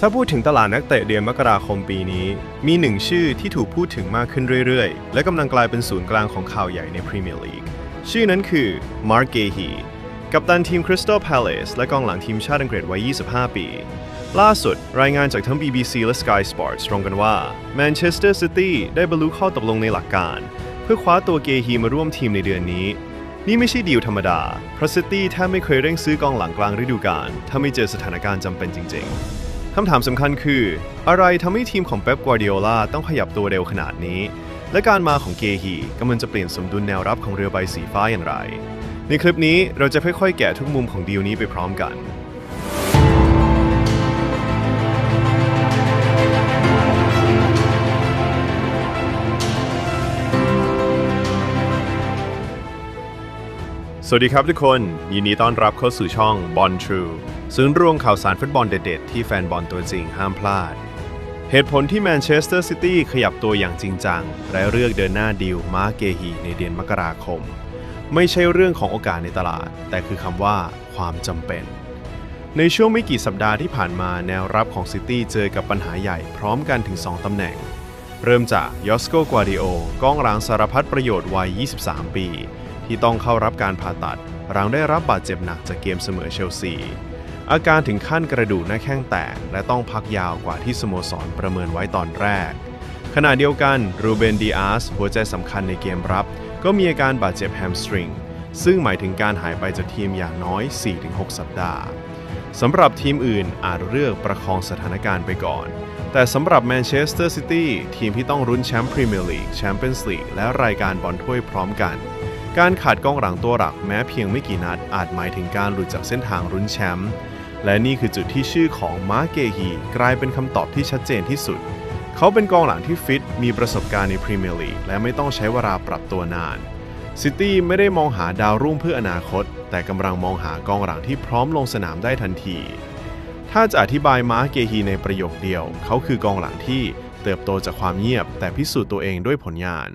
ถ้าพูดถึงตลาดนักเตะเดือนมกราคมปีนี้ มีหนึ่งชื่อที่ถูกพูดถึงมากขึ้นเรื่อยๆ และกำลังกลายเป็นศูนย์กลางของข่าวใหญ่ในพรีเมียร์ลีก ชื่อนั้นคือมาร์กเกฮีกัปตันทีมคริสตัลพาเลสและกองหลังทีมชาติอังกฤษวัย 25 ปี ล่าสุดรายงานจากทั้ง BBC และ Sky Sports ตรงกันว่าแมนเชสเตอร์ซิตี้ได้บรรลุข้อตกลงในหลักการ เพื่อคว้าตัวเกฮีมาร่วมทีมในเดือนนี้ นี่ไม่ใช่ดีลธรรมดา เพราะซิตี้แทบไม่เคยเร่งซื้อกองหลังกลางฤดูกาลถ้าไม่เจอสถานการณ์จำเป็นจริง ๆ คำถามสำคัญคือ อะไรทำให้ทีมของเป๊ปกัวร์ดิโอลาต้องขยับตัวเร็วขนาดนี้ และการมาของเกฮีกำลังจะเปลี่ยนสมดุลแนวรับของเรือใบสีฟ้าอย่างไร ในคลิปนี้เราจะค่อยๆ แกะทุกมุมของดีลนี้ไปพร้อมกัน สวัสดีครับทุกคน ยินดีต้อนรับเข้าสู่ช่อง b o n True ศูนย์รวมข่าวสารฟุตบอลเด็ดๆ ที่แฟนบอลตัวจริงห้ามพลาด เหตุผลที่แมนเชสเตอร์ซิตี้ขยับตัวอย่างจริงจัง และเลือกเดินหน้าดีลมาเกฮีในเดือนมกราคม ไม่ใช่เรื่องของโอกาสในตลาด แต่คือคำว่าความจำเป็น ในช่วงไม่กี่สัปดาห์ที่ผ่านมาแนวรับของซิตี้เจอกับปัญหาใหญ่พร้อมกันถึง 2ตำแหน่ง เริ่มจากยอสโก กวาดิโอกองหลังสารพัดประโยชน์วัย 23 ปี ที่ต้องเข้ารับการผ่าตัดหลังได้รับบาดเจ็บหนักจากเกมเสมอเชลซี อาการถึงขั้นกระดูกหน้าแข้งแตก และต้องพักยาวกว่าที่สโมสรประเมินไว้ตอนแรก ขณะเดียวกันรูเบนดีอาสหัวใจสำคัญในเกมรับ ก็มีอาการบาดเจ็บแฮมสตริงซึ่งหมายถึงการหายไปจากทีมอย่างน้อย 4-6 สัปดาห์สำหรับทีมอื่นอาจเลือกประคองสถานการณ์ไปก่อน แต่สำหรับแมนเชสเตอร์ซิตี้ทีมที่ต้องรุ้นแชมป์พรีเมียร์ลีกแชมเปี้ยนส์ลีกและรายการบอลถ้วยพร้อมกัน การขาดกองหลังตัวหลักแม้เพียงไม่กี่นัดอาจหมายถึงการหลุดจากเส้นทางรุ้นแชมป์และนี่คือจุดที่ชื่อของมาเกฮีกลายเป็นคำตอบที่ชัดเจนที่สุด เขาเป็นกองหลังที่ฟิต มีประสบการณ์ในพรีเมียร์ลีกและไม่ต้องใช้เวลาปรับตัวนานซิตี้ไม่ได้มองหาดาวรุ่งเพื่ออนาคต แต่กำลังมองหากองหลังที่พร้อมลงสนามได้ทันที ถ้าจะอธิบายมาเกฮีในประโยคเดียว เขาคือกองหลังที่เติบโตจากความเงียบ แต่พิสูจน์ตัวเองด้วยผลงาน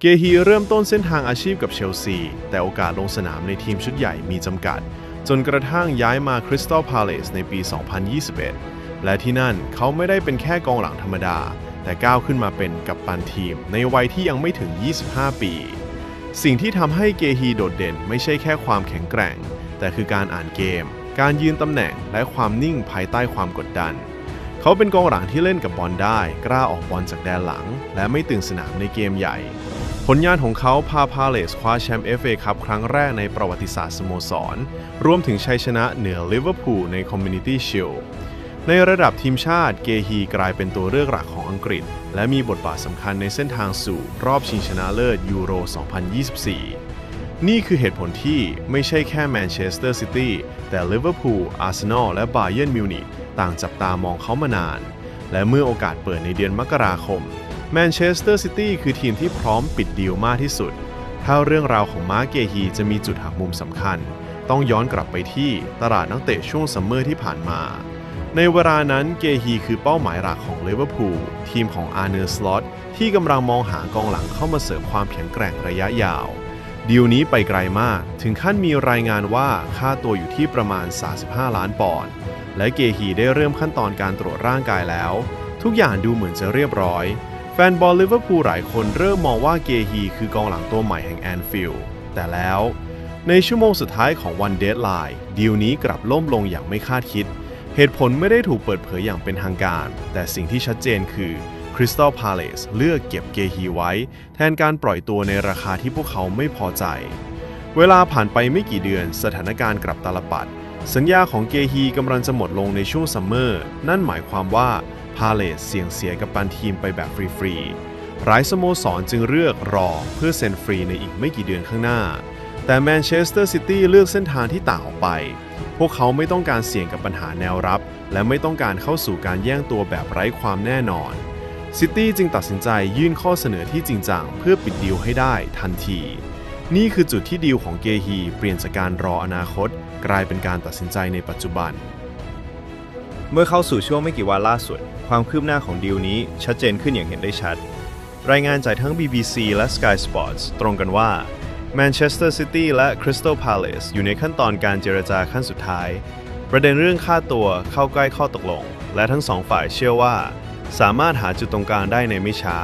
เกฮีเริ่มต้นเส้นทางอาชีพกับเชลซี แต่โอกาสลงสนามในทีมชุดใหญ่มีจำกัด จนกระทั่งย้ายมาคริสตัลพาเลสในปี 2021 และที่นั่นเขาไม่ได้เป็นแค่กองหลังธรรมดา แต่ก้าวขึ้นมาเป็นกัปตันทีม ในวัยที่ยังไม่ถึง 25 ปี สิ่งที่ทำให้เกฮีโดดเด่นไม่ใช่แค่ความแข็งแกร่ง แต่คือการอ่านเกม การยืนตำแหน่งและความนิ่งภายใต้ความกดดันเขาเป็นกองหลังที่เล่นกับบอลได้ กล้าออกบอลจากแดนหลัง และไม่ตื่นสนามในเกมใหญ่ ผลงานของเขาพาพาเลสคว้าแชมป์ FA คัพครั้งแรกในประวัติศาสตร์สโมสร รวมถึงชัยชนะเหนือลิเวอร์พูลใน Community Shield ในระดับทีมชาติเกฮีกลายเป็นตัวเลือกหลักของอังกฤษ และมีบทบาทสำคัญในเส้นทางสู่รอบชิงชนะเลิศยูโร 2024 นี่คือเหตุผลที่ไม่ใช่แค่แมนเชสเตอร์ซิตี้แต่ลิเวอร์พูลอาร์เซนอลและบาเยิร์นมิวนิกต่างจับตามองเขามานาน และเมื่อโอกาสเปิดในเดือนมกราคม แมนเชสเตอร์ซิตี้คือทีมที่พร้อมปิดดีลมากที่สุด ถ้าเรื่องราวของมาร์เกฮีจะมีจุดหักมุมสำคัญ ต้องย้อนกลับไปที่ตลาดนักเตะช่วงซัมเมอร์ที่ผ่านมา ในเวลานั้นเกฮีคือเป้าหมายหลักของเลเวอร์พูลทีมของอาร์เนอร์สล็อตที่กำลังมองหากองหลังเข้ามาเสริมความแข็งแกร่งระยะยาวดีลนี้ไปไกลมาก ถึงขั้นมีรายงานว่าค่าตัวอยู่ที่ประมาณ 35 ล้านปอนด์ และเกฮีได้เริ่มขั้นตอนการตรวจร่างกายแล้ว ทุกอย่างดูเหมือนจะเรียบร้อย แฟนบอลลิเวอร์พูลหลายคนเริ่มมองว่าเกฮีคือกองหลังตัวใหม่แห่งแอนฟิลด์แต่แล้ว ในชั่วโมงสุดท้ายของวันเดดไลน์ดีลนี้กลับล่มลงอย่างไม่คาดคิด เหตุผลไม่ได้ถูกเปิดเผยอย่างเป็นทางการ แต่สิ่งที่ชัดเจนคือคริสตัลพาเลสเลือกเก็บเกฮีไว้ แทนการปล่อยตัวในราคาที่พวกเขาไม่พอใจ เวลาผ่านไปไม่กี่เดือนสถานการณ์กลับตาลปัด สัญญาของเกฮีกำลังจะหมดลงในช่วงซัมเมอร์ นั่นหมายความว่า พาเลสเสี่ยงเสียกับปันทีมไปแบบฟรีๆหลายสโมสรจึงเลือกรอเพื่อเซ็นฟรีในอีกไม่กี่เดือนข้างหน้า แต่แมนเชสเตอร์ซิตี้เลือกเส้นทางที่ต่างออกไป พวกเขาไม่ต้องการเสี่ยงกับปัญหาแนวรับ และไม่ต้องการเข้าสู่การแย่งตัวแบบไร้ความแน่นอนซิตี้จึงตัดสินใจยื่นข้อเสนอที่จริงจังเพื่อปิดดีลให้ได้ทันที นี่คือจุดที่ดีลของเกฮีเปลี่ยนจากการรออนาคต กลายเป็นการตัดสินใจในปัจจุบัน เมื่อเข้าสู่ช่วงไม่กี่วันล่าสุด ความคืบหน้าของดีลนี้ชัดเจนขึ้นอย่างเห็นได้ชัด รายงานจากทั้ง BBC และ Sky Sports ตรงกันว่า Manchester City และ Crystal Palace อยู่ในขั้นตอนการเจรจาขั้นสุดท้าย ประเด็นเรื่องค่าตัวเข้าใกล้ข้อตกลง และทั้งสองฝ่ายเชื่อว่า สามารถหาจุดตรงกลางได้ในไม่ช้า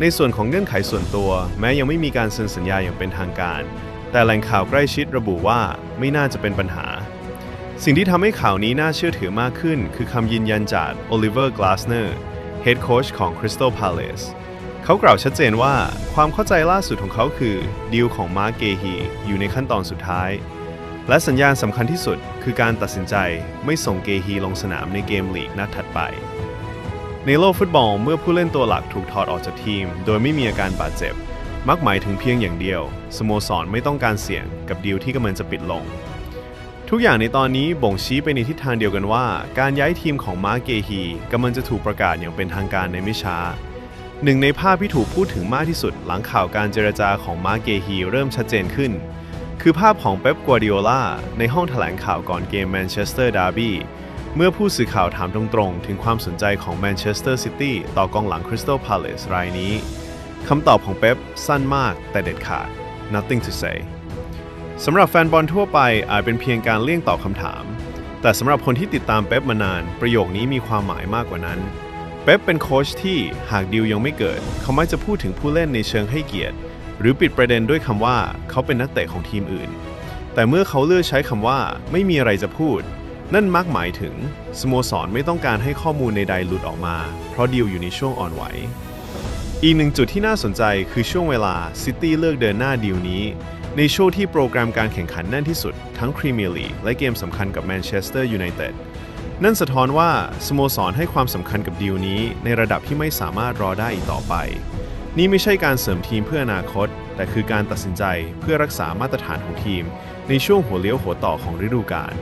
ในส่วนของเงื่อนไขส่วนตัว แม้ยังไม่มีการเซ็นสัญญาอย่างเป็นทางการ แต่แหล่งข่าวใกล้ชิดระบุว่าไม่น่าจะเป็นปัญหา สิ่งที่ทำให้ข่าวนี้น่าเชื่อถือมากขึ้น คือคำยืนยันจากโอลิเวอร์ กลาสเนอร์ เฮดโค้ชของ Crystal Palace เขากล่าวชัดเจนว่าความเข้าใจล่าสุดของเขาคือ ดีลของมาร์กเกฮีอยู่ในขั้นตอนสุดท้าย และสัญญาณสำคัญที่สุดคือการตัดสินใจไม่ส่งเกฮีลงสนามในเกมลีกนัดถัดไป ในโลกฟุตบอลเมื่อผู้เล่นตัวหลักถูกถอดออกจากทีม โดยไม่มีอาการบาดเจ็บ มักหมายถึงเพียงอย่างเดียว สโมสรไม่ต้องการเสี่ยงกับดีลที่กำลังจะปิดลง ทุกอย่างในตอนนี้บ่งชี้ไปในทิศทางเดียวกันว่า การย้ายทีมของมาร์เกฮีกำลังจะถูกประกาศอย่างเป็นทางการในไม่ช้า หนึ่งในภาพที่ถูกพูดถึงมากที่สุดหลังข่าวการเจรจาของมาร์เกฮีเริ่มชัดเจนขึ้น คือภาพของเป๊ปกัวดิโอลาในห้องแถลงข่าวก่อนเกมแมนเชสเตอร์ดาร์บี้เมื่อผู้สื่อข่าวถามตรงๆ ถึงความสนใจของแมนเชสเตอร์ซิตี้ต่อกองหลังคริสตัลพาเลสรายนี้คำตอบของเป๊ปสั้นมากแต่เด็ดขาด nothing to say สำหรับแฟนบอลทั่วไปอาจเป็นเพียงการเลี่ยงตอบคำถาม แต่สำหรับคนที่ติดตามเป๊ปมานาน ประโยคนี้มีความหมายมากกว่านั้น เป๊ปเป็นโค้ชที่หากดีลยังไม่เกิด เขามักจะพูดถึงผู้เล่นในเชิงให้เกียรติ หรือปิดประเด็นด้วยคำว่าเขาเป็นนักเตะของทีมอื่น แต่เมื่อเขาเลือกใช้คำว่าไม่มีอะไรจะพูด นั่นมักหมายถึงสโมสรไม่ต้องการให้ข้อมูลใดๆหลุดออกมา เพราะดีลอยู่ในช่วงอ่อนไหวอีกหนึ่งจุดที่น่าสนใจคือช่วงเวลาซิตี้เลือกเดินหน้าดีลนี้ ในช่วงที่โปรแกรมการแข่งขันแน่นที่สุด ทั้งพรีเมียร์ลีกและเกมสำคัญกับแมนเชสเตอร์ยูไนเต็ดนั่นสะท้อนว่า สโมสรให้ความสำคัญกับดีลนี้ ในระดับที่ไม่สามารถรอได้อีกต่อไป นี่ไม่ใช่การเสริมทีมเพื่ออนาคต แต่คือการตัดสินใจเพื่อรักษามาตรฐานของทีม ในช่วงหัวเลี้ยวหัวต่อของฤดูกาล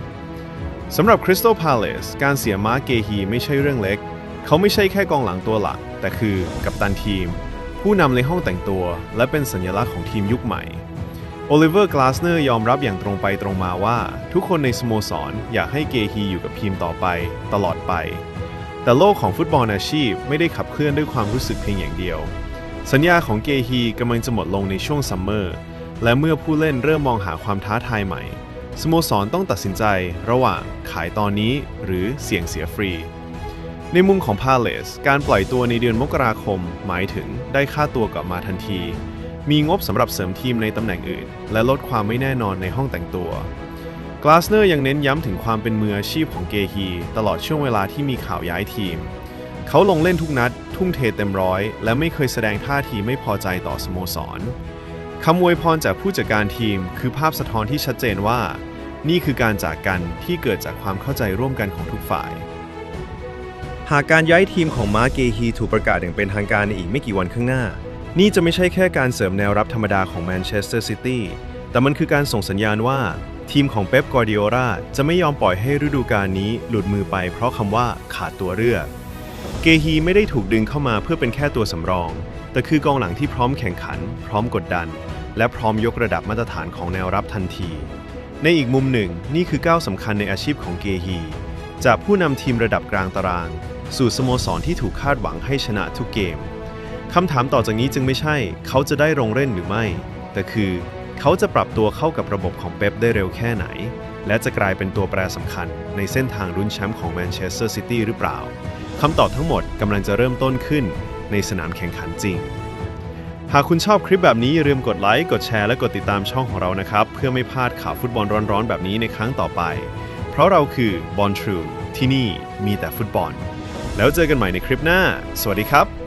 สำหรับ Crystal Palace การเสียมาร์เกฮีไม่ใช่เรื่องเล็ก เขาไม่ใช่แค่กองหลังตัวหลัก แต่คือกัปตันทีม ผู้นำในห้องแต่งตัว และเป็นสัญลักษณ์ของทีมยุคใหม่ โอลิเวอร์ กลาสเนอร์ยอมรับอย่างตรงไปตรงมาว่า ทุกคนในสโมสรอยากให้เกฮีอยู่กับทีมต่อไป ตลอดไป แต่โลกของฟุตบอลอาชีพไม่ได้ขับเคลื่อนด้วยความรู้สึกเพียงอย่างเดียว สัญญาของเกฮีกำลังจะหมดลงในช่วงซัมเมอร์และเมื่อผู้เล่นเริ่มมองหาความท้าทายใหม่ สโมสรต้องตัดสินใจระหว่างขายตอนนี้หรือเสี่ยงเสียฟรี ในมุมของ Palace การปล่อยตัวในเดือนมกราคมหมายถึงได้ค่าตัวกลับมาทันที มีงบสำหรับเสริมทีมในตำแหน่งอื่น และลดความไม่แน่นอนในห้องแต่งตัวกลาสเนอร์ยังเน้นย้ำถึงความเป็นมืออาชีพของเกฮี ตลอดช่วงเวลาที่มีข่าวย้ายทีม เขาลงเล่นทุกนัด ทุ่มเทเต็มร้อย และไม่เคยแสดงท่าทีไม่พอใจต่อสโมสรคำอวยพรจากผู้จัดการทีม คือภาพสะท้อนที่ชัดเจนว่า นี่คือการจากกันที่เกิดจากความเข้าใจร่วมกันของทุกฝ่าย หากการย้ายทีมของมาเกฮีถูกประกาศอย่างเป็นทางการในอีกไม่กี่วันข้างหน้า นี่จะไม่ใช่แค่การเสริมแนวรับธรรมดาของแมนเชสเตอร์ซิตี้ แต่มันคือการส่งสัญญาณว่า ทีมของเป๊ปกวาร์ดิโอลาจะไม่ยอมปล่อยให้ฤดูกาลนี้หลุดมือไปเพราะคำว่าขาดตัวเรือ เกฮีไม่ได้ถูกดึงเข้ามาเพื่อเป็นแค่ตัวสำรอง แต่คือกองหลังที่พร้อมแข่งขัน พร้อมกดดัน และพร้อมยกระดับมาตรฐานของแนวรับทันที ในอีกมุมหนึ่ง นี่คือก้าวสำคัญในอาชีพของเกฮีจากผู้นำทีมระดับกลางตาราง สู่สโมสรที่ถูกคาดหวังให้ชนะทุกเกม คำถามต่อจากนี้จึงไม่ใช่ เขาจะได้ลงเล่นหรือไม่ แต่คือเขาจะปรับตัวเข้ากับระบบของเป๊ปได้เร็วแค่ไหน และจะกลายเป็นตัวแปรสำคัญในเส้นทางลุ้นแชมป์ของแมนเชสเตอร์ซิตี้หรือเปล่าคำตอบทั้งหมดกำลังจะเริ่มต้นขึ้นในสนามแข่งขันจริง หากคุณชอบคลิปแบบนี้อย่าลืมกดไลค์ กดแชร์ และกดติดตามช่องของเรานะครับ เพื่อไม่พลาดข่าวฟุตบอลร้อนๆ แบบนี้ในครั้งต่อไป เพราะเราคือบอลทรูที่นี่มีแต่ฟุตบอล แล้วเจอกันใหม่ในคลิปหน้า สวัสดีครับ